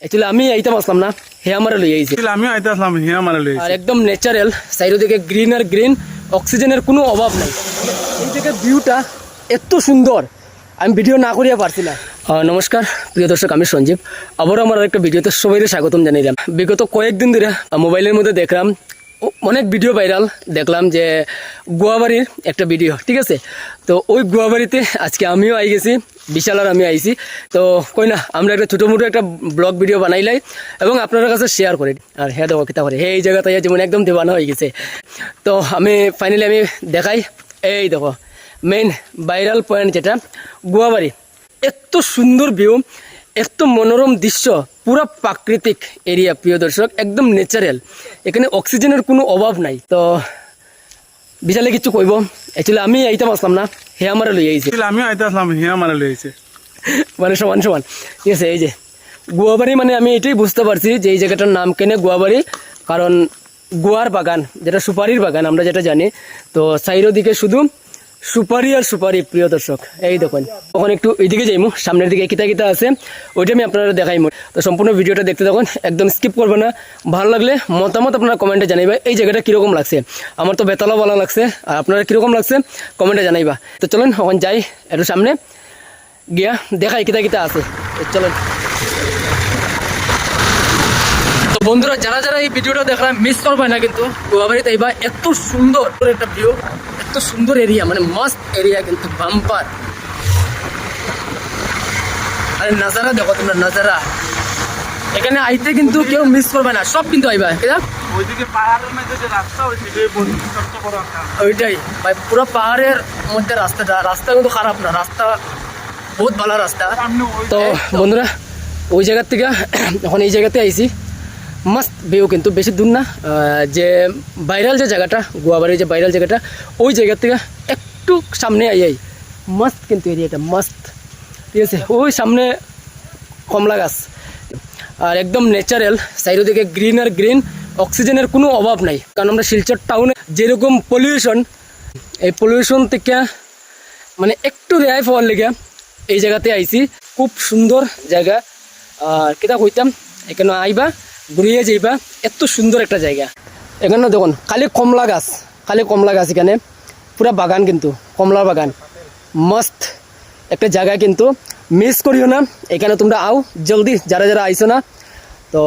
Actually আমি আইতাম আসলাম না হে আমার লই আইছে। আসলে আমিও আইতে আসলাম মারা লই আর একদম ন্যাচারাল চারিদিকে গ্রিন আর গ্রিন অক্সিজেনের কোনো অভাব নাই। এই ভিউটা এত সুন্দর আমি ভিডিও না করিয়া পারছি না। নমস্কার প্রিয় দর্শক আমি সঞ্জীব। আবারও আমার একটা ভিডিওতে সবাই স্বাগতম জানিয়ে দিলাম। বিগত কয়েকদিন ধরে মোবাইলের মধ্যে দেখলাম অনেক ভিডিও ভাইরাল দেখলাম যে গোয়াবাড়ির একটা ভিডিও ঠিক আছে? তো ওই গোয়াবাড়িতে আজকে আমিও আই গেছি, বিশাল আর আমি আইছি। তো কই না, আমরা একটা ছোটো মোটো একটা ব্লগ ভিডিও বানাইলাই এবং আপনার কাছে শেয়ার করি আর হ্যাঁ দেখো কিতা করে এই জায়গাতে যেমন একদম দেওয়ানো হয়ে গেছে। তো আমি ফাইনালি আমি দেখাই, এই দেখো মেইন ভাইরাল পয়েন্ট যেটা, গোয়াবাড়ি। এত সুন্দর ভিউ এত মনোরম দৃশ্য পুরো প্রাকৃতিক এরিয়া প্রিয় দর্শক একদম ন্যাচারাল এখানে অক্সিজেনের কোনো অভাব নাই। তো বিশালে কিছু কইব? অ্যাকচুয়ালি আমি আইতাম আসলাম না হে আমার লই আইছে। আসলে আমিও আইতে আসলাম হিয়া মারা লই মানে সমান সমান। ঠিক আছে এই যে গুয়াবাড়ি মানে আমি এটাই বুঝতে পারছি যে এই জায়গাটার নাম কেনে গুয়াবাড়ি। কারণ গোয়ার বাগান যেটা সুপারির বাগান আমরা যেটা জানি। তো সাইরো দিকে শুধু সুপারি আর সুপারি, প্রিয় দর্শক। এই দেখুন তখন একটু এইদিকে যাইমু, সামনের দিকে কিতা কিতা আছে, ওইটা আমি আপনারা দেখাইমু। তো সম্পূর্ণ ভিডিওটা দেখতে থাকুন, একদম স্কিপ করবে না। ভালো লাগলে মতামত আপনারা কমেন্টে জানাইবা, এই জায়গাটা কীরকম লাগছে। আমার তো বেতালা ভালো লাগছে, আর আপনারা কীরকম লাগছে, কমেন্টে জানাইবা। তো চলেন, এখন যাই, একটু সামনে গিয়া দেখাই কিতা কিতা আছে। চলেন। তো বন্ধুরা যারা যারা এই ভিডিওটা দেখলাম মিস করবে না কিন্তু গোয়াবাড়িতে এইবার এত সুন্দর একটা ভিউ এত সুন্দর এরিয়া মানে মাস্ট এরিয়া কিন্তু বাম্পার। আরে নাজারা দেখো তোমরা নাজারা। এখানে আইতে কিন্তু কেউ মিস করবে না সব কিন্তু আইবা ওইটাই ভাই পুরো পাহাড়ের মধ্যে রাস্তাটা রাস্তা কিন্তু খারাপ না রাস্তা বহুত ভালো রাস্তা। তো। বন্ধুরা ওই জায়গার থেকে এখন এই জায়গাতে আইছি। মাস্ট ভিউ কিন্তু বেশি দূর না। যে ভাইরাল যে জায়গাটা, গোয়াবাড়ির যে ভাইরাল জায়গাটা, ওই জায়গা থেকে একটু সামনে আই মাস্ট কিন্তু এরিয়াটা মাস্ট ঠিক আছে? ওই সামনে কমলা গাছ। আর একদম ন্যাচারাল চারিদিকে গ্রিন আর গ্রিন অক্সিজেনের কোনো অভাব নাই। কারণ আমরা শিলচর টাউনে যেরকম পলিউশন এই পলিউশন থেকে মানে একটু রেহাই পাওয়ার লেগে এই জায়গাতে আইছি। খুব সুন্দর জায়গা। আর কিতা কইতাম, এখানে আইবা। ঘুরিয়ে যাইবা এত সুন্দর একটা জায়গা। এখানে দেখুন, খালি কমলা গাছ, খালি কমলা গাছ এখানে। পুরা বাগান কিন্তু, কমলার বাগান। মস্ত একটা জায়গা কিন্তু মিস করিও না। এখানে তোমরা আও, জলদি, যারা যারা আইছো না। তো,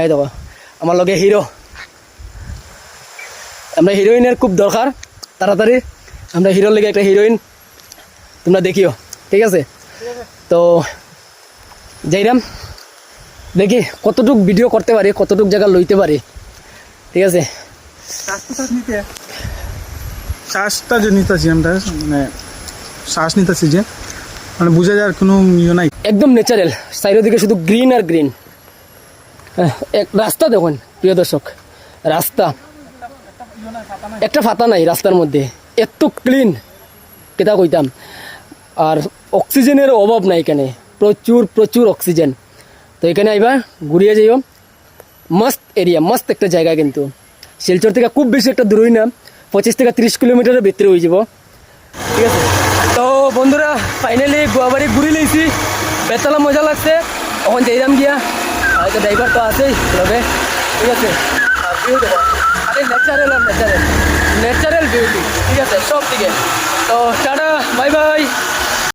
এই দেখো, আমার লগে হিরো আমরা হিরোইনের খুব দরকার, তাড়াতাড়ি। আমরা হিরোর লেগে একটা হিরোইন তোমরা দেখিও, ঠিক আছে? তো যাইরাম দেখি কতটুক ভিডিও করতে পারি কতটুক জায়গা লইতে পারি। ঠিক আছে? শ্বাসটা যে নিতেছি আমরা মানে শ্বাস নিতেছি যে মানে বোঝা যায় আর কোনো ইয়ে নাই। একদম ন্যাচারাল চারিদিকে শুধু গ্রিন আর গ্রিন এক রাস্তা দেখুন প্রিয় দর্শক রাস্তা। একটা ফাতা নাই রাস্তার মধ্যে এত ক্লিন কেটা কইতাম। আর অক্সিজেনের অভাব নাই এখানে প্রচুর প্রচুর অক্সিজেন তো এখানে আইবা, ঘুরিয়ে যাইও। মস্ত এরিয়া মস্ত একটা জায়গা কিন্তু। শিলচর থেকে খুব বেশি একটা দূরই না, পঁচিশ থেকে ত্রিশ কিলোমিটারের ভিতরে হয়ে যাব। ঠিক আছে? তো বন্ধুরা ফাইনালি গোয়াবাড়ি ঘুরি লইছি। বেতলা মজা লাগছে। এখন যাইরাম গিয়া। হয়তো ড্রাইভার তো আছেই তবে ঠিক আছে? আরে ন্যাচারাল আর ন্যাচারাল ন্যাচারাল বিউটি ঠিক আছে? সব দিকে। তো টাটা বাই বাই